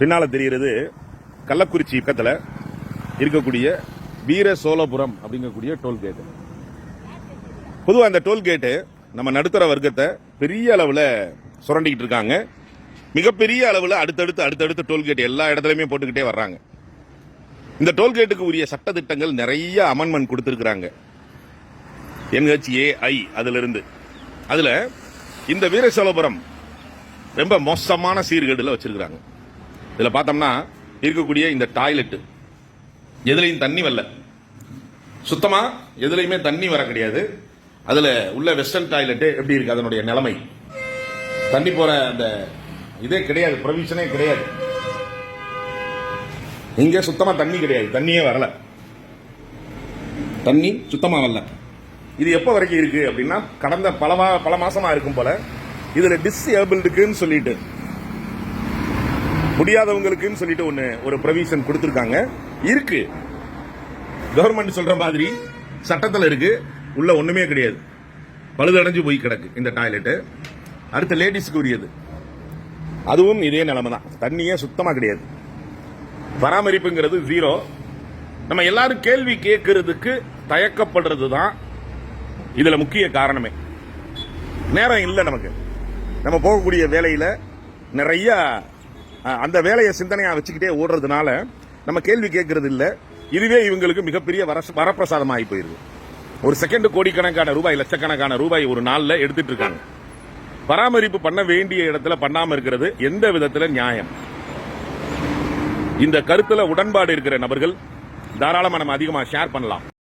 பின்னால் தெரிகிறது கள்ளக்குறிச்சி பக்கத்தில் இருக்கக்கூடிய வீர சோழபுரம் அப்படிங்கக்கூடிய டோல்கேட் பொதுவாக அந்த டோல்கேட்டு நம்ம நடுத்தர வர்க்கத்தை பெரிய அளவில் சுரண்டிக்கிட்டு இருக்காங்க. மிகப்பெரிய அளவில் அடுத்தடுத்து அடுத்தடுத்து டோல்கேட் எல்லா இடத்துலையுமே போட்டுக்கிட்டே வர்றாங்க. இந்த டோல்கேட்டுக்கு உரிய சட்டதிட்டங்கள் நிறைய அமெண்ட்மெண்ட் கொடுத்துருக்குறாங்க. என்ஹெச்ஏஐ அதிலிருந்து. அதில் இந்த வீரசோழபுரம் ரொம்ப மோசமான சீர்கேடில் வச்சிருக்கிறாங்க. இதில் பார்த்தோம்னா இருக்கக்கூடிய இந்த டாய்லெட் எதுலையும் தண்ணி வரல. சுத்தமாக எதுலையுமே தண்ணி வர கிடையாது. அதில் உள்ள வெஸ்டர்ன் டாய்லெட் எப்படி இருக்குது அதனுடைய நிலைமை. தண்ணி போகிற அந்த இதே கிடையாது. ப்ரொவிஷனே கிடையாது. இங்கே சுத்தமாக தண்ணி கிடையாது. தண்ணியே வரல. தண்ணி சுத்தமாக வரல. இது எப்போ வரைக்கும் இருக்கு அப்படின்னா கடந்த பல பல மாதமாக இருக்கும் போல இதில் டிஸ்ஏபிள்டுக்குன்னு சொல்லிட்டு முடியாதவங்களுக்குன்னு சொல்லிட்டு ஒன்று ஒரு ப்ரொவிஷன் கொடுத்துருக்காங்க. இருக்கு. கவர்மெண்ட் சொல்ற மாதிரி சட்டத்தில் இருக்கு. உள்ள ஒன்றுமே கிடையாது. பழுதடைஞ்சு போய் கிடக்கு இந்த டாய்லெட்டு அடுத்த லேடிஸ்க்கு உரியது. அதுவும் இதே நிலைமை தான். தண்ணியே சுத்தமாக கிடையாது. பராமரிப்புங்கிறது ஜீரோ நம்ம எல்லாரும் கேள்வி கேட்கறதுக்கு தயக்கப்படுறது தான் இதில் முக்கிய காரணமே. நேரம் இல்லை நமக்கு. நம்ம போகக்கூடிய வேலையில் நிறையா அந்த வேலையை சிந்தனையாக வச்சுக்கிட்டே ஓடுறதுனால நம்ம கேள்வி கேட்கறது இல்லை இதுவே இவங்களுக்கு மிகப்பெரிய வர வரப்பிரசாதம் ஆகி போயிருது. ஒரு செகண்ட் கோடிக்கணக்கான ரூபாய் லட்சக்கணக்கான ரூபாய் ஒரு நாளில் எடுத்துட்டு இருக்காங்க. பராமரிப்பு பண்ண வேண்டிய இடத்துல பண்ணாமல் இருக்கிறது எந்த விதத்தில் நியாயம்? இந்த கருத்தில் உடன்பாடு இருக்கிற நபர்கள் தாராளமாக நம்ம அதிகமாக ஷேர் பண்ணலாம்.